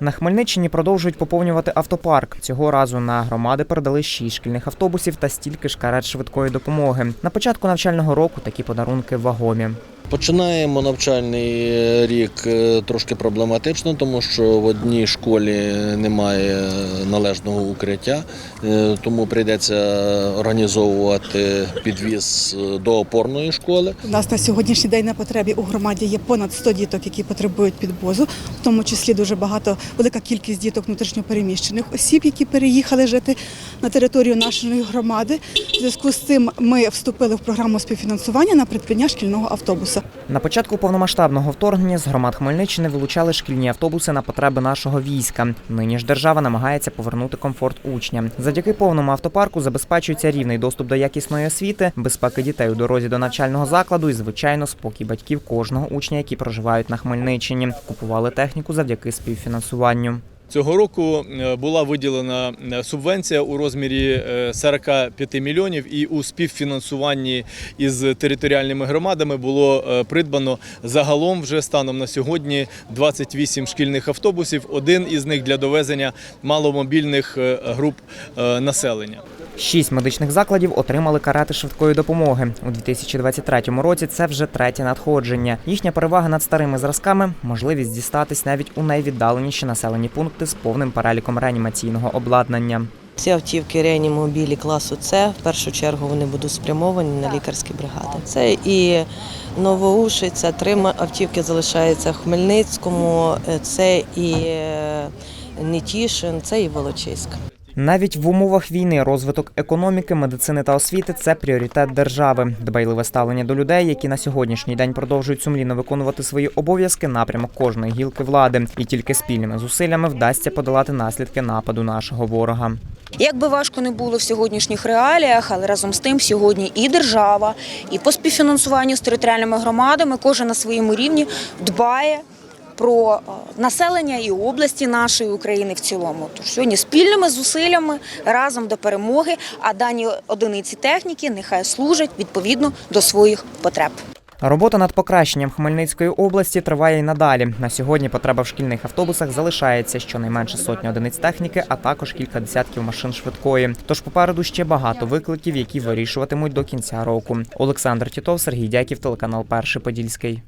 На Хмельниччині продовжують поповнювати автопарк. Цього разу на громади передали шість шкільних автобусів та стільки ж карет швидкої допомоги. На початку навчального року такі подарунки вагомі. Починаємо навчальний рік е, трошки проблематично, тому що в одній школі немає належного укриття, е, тому прийдеться організовувати підвіз е, до опорної школи. У нас на сьогоднішній день на потребі у громаді є понад 100 діток, які потребують підвозу, в тому числі дуже багато, велика кількість діток внутрішньопереміщених осіб, які переїхали жити на територію нашої громади. В зв'язку з цим ми вступили в програму співфінансування на придбання шкільного автобуса. На початку повномасштабного вторгнення з громад Хмельниччини вилучали шкільні автобуси на потреби нашого війська. Нині ж держава намагається повернути комфорт учням. Завдяки повному автопарку забезпечується рівний доступ до якісної освіти, безпеки дітей у дорозі до навчального закладу і, звичайно, спокій батьків кожного учня, які проживають на Хмельниччині. Купували техніку завдяки співфінансуванню. Цього року е, була виділена е, субвенція у розмірі е, 45 мільйонів, і у співфінансуванні із територіальними громадами було е, придбано загалом вже станом на сьогодні 28 шкільних автобусів. Один із них для довезення маломобільних е, груп е, населення. Шість медичних закладів отримали карети швидкої допомоги. У 2023 році це вже третє надходження. Їхня перевага над старими зразками можливість дістатись навіть у найвіддаленіші населені пункти з повним переліком реанімаційного обладнання. Ці автівки реанімобілі класу С в першу чергу вони будуть спрямовані на лікарські бригади. Це і Новоуші, це три автівки залишаються в Хмельницькому, е, це і е, Нетішин, це і Волочиськ. Навіть в умовах війни розвиток економіки, медицини та освіти це пріоритет держави. Дбайливе ставлення до людей, які на сьогоднішній день продовжують сумлінно виконувати свої обов'язки, напрямок кожної гілки влади, і тільки спільними зусиллями вдасться подолати наслідки нападу нашого ворога. Як би важко не було в сьогоднішніх реаліях, але разом з тим сьогодні і держава, і по співфінансуванню з територіальними громадами кожен на своєму рівні дбає про е, населення і області нашої України в цілому. Тож сьогодні спільними зусиллями разом до перемоги, а дані одиниці техніки нехай служать відповідно до своїх потреб. Робота над покращенням Хмельницької області триває й надалі. На сьогодні потреба в шкільних автобусах залишається щонайменше сотня одиниць техніки, а також кілька десятків машин швидкої. Тож попереду ще багато викликів, які вирішуватимуть до кінця року. Олександр Тітов, Сергій Дяків, телеканал Перший Подільський.